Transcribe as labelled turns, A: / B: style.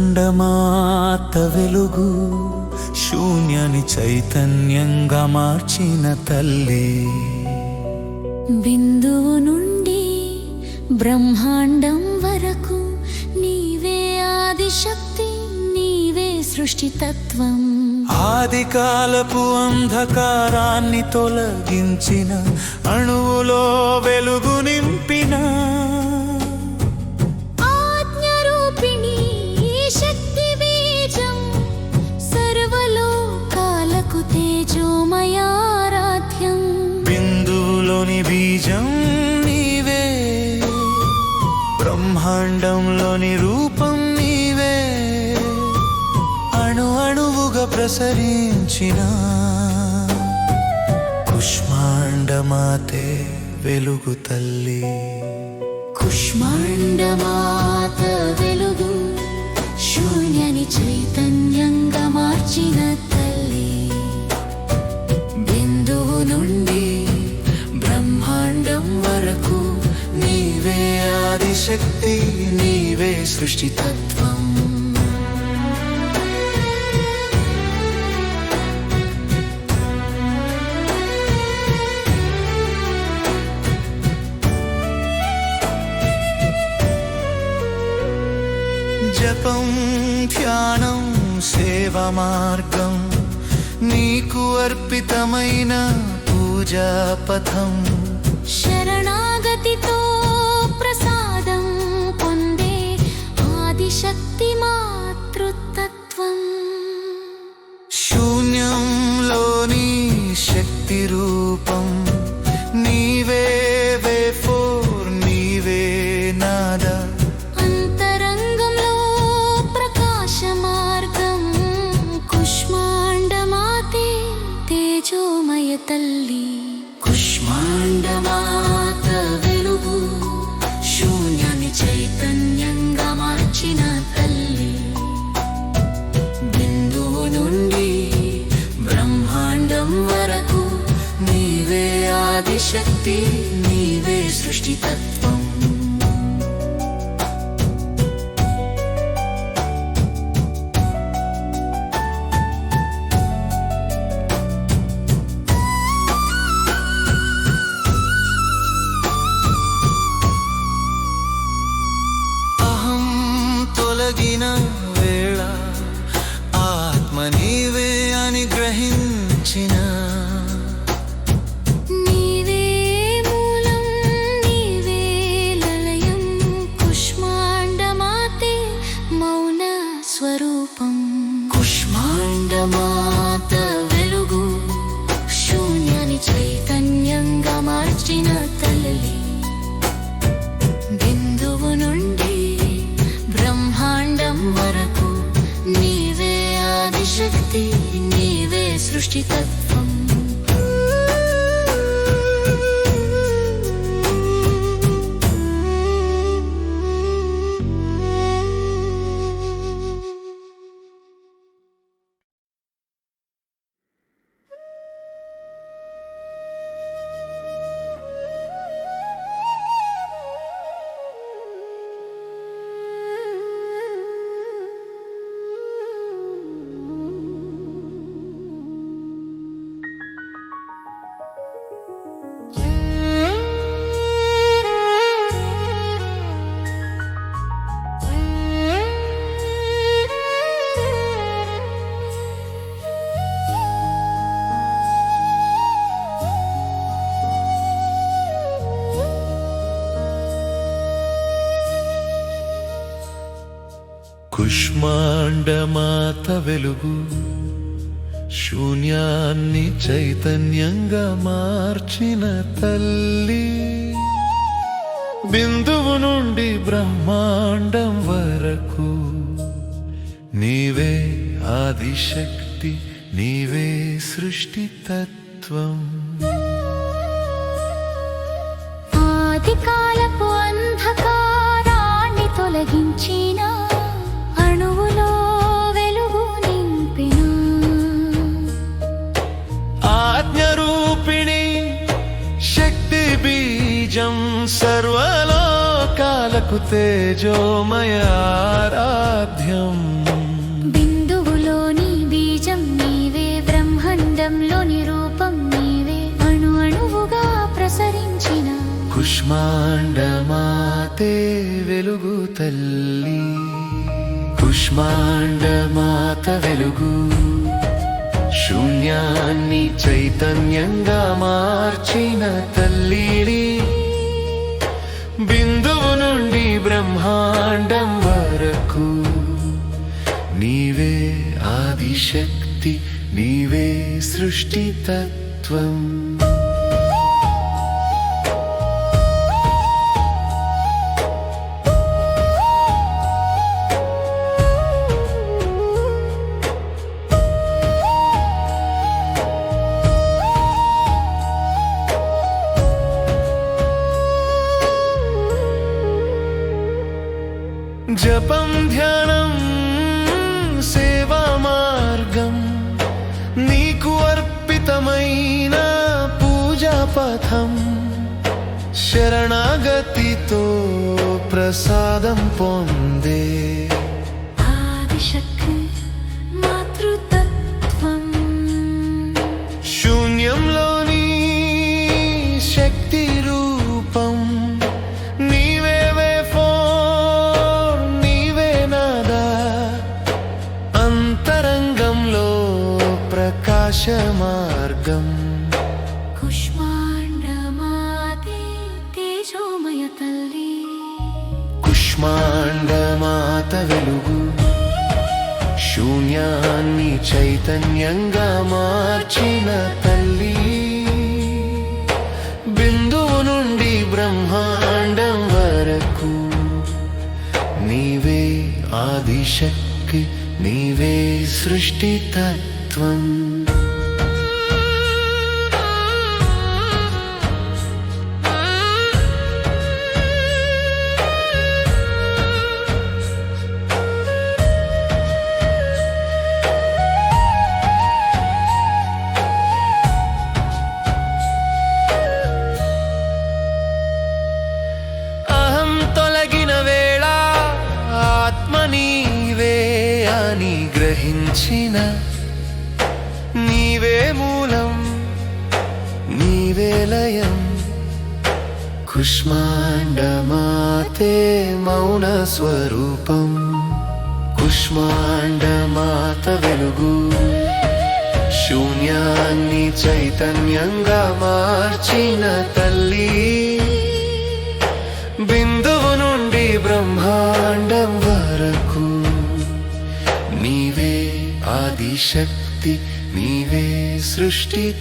A: కుష్మాండమాత వెలుగు శూన్యని చైతన్యంగా మార్చిన తల్లి.
B: బిందువు నుండి బ్రహ్మాండం వరకు నీవే ఆదిశక్తి నీవే సృష్టితత్వం.
A: ఆది కాలపు అంధకారాన్ని తొలగించిన అణువులో వెలుగు నింపిన
B: బీజం
A: నీవే బ్రహ్మాండంలోని రూపం నీవే అణు అణువుగా ప్రసరించిన కుష్మాండమాతే వెలుగు తల్లి.
B: కుష్మాండమాత వెలుగు శూన్యని చైతన్యంగా మార్చిన
A: శక్తి నీవే సృష్టితత్వం. జపం ధ్యానం సేవ మార్గం నీకు అర్పితమైన పూజా పథం.
B: శరణాగతితో
A: సృష్టి నీవే సృష్టితత్వం అహం తొలగిన వేళ ఆత్మ
B: కుష్మాండమాత వెలుగు. శూన్యాన్ని చైతన్యంగా మార్చిన తల్లి. బిందువు నుండి బ్రహ్మాండం వరకు నీవే ఆదిశక్తి నీవే సృష్టితత్వం.
A: కుష్మాండమాత వెలుగు శూన్యాన్ని చైతన్యంగా మార్చిన తల్లి. బిందువు నుండి బ్రహ్మాండం వరకు నీవే ఆదిశక్తి నీవే సృష్టి తత్వం. తత్వం
B: ఆది కాలపు అంధకారాన్ని తొలగించినా
A: బీజం సర్వలోకాలకు తేజోమయారాధ్యం.
B: బిందువులోని బీజం నీవే బ్రహ్మాండంలోని రూపం నీవే అణు అణువుగా ప్రసరించిన
A: కుష్మాండమాతే వెలుగు తల్లి. కుష్మాండమాత వెలుగు. శూన్యాన్ని చైతన్యంగా మార్చిన తల్లిడి బిందువు నుండి బ్రహ్మాండం వరకు. నీవే ఆదిశక్తి నీవే సృష్టి తత్వం ప్రసాదం పొందే.
B: ఆదిశక్తి మాతృతత్వం.
A: శూన్యంలోని శక్తి రూపం. నీవే వేఫోర్ నీవే నాదా. అంతరంగంలో ప్రకాశ మార్గం. శూన్యాన్ని చైతన్యంగా మార్చిన తల్లి. బిందువు నుండి బ్రహ్మాండం వరకు నీవే ఆదిశక్తి నీవే సృష్టి తత్వం పెంచిన నీవే మూలం నీవే లయం. కుష్మాండమాతే మౌన స్వరూపం. కుష్మాండమాత వెలుగు. శూన్యాన్ని చైతన్యంగా మార్చిన తల్లి. शक्ति नीवे सृष्टि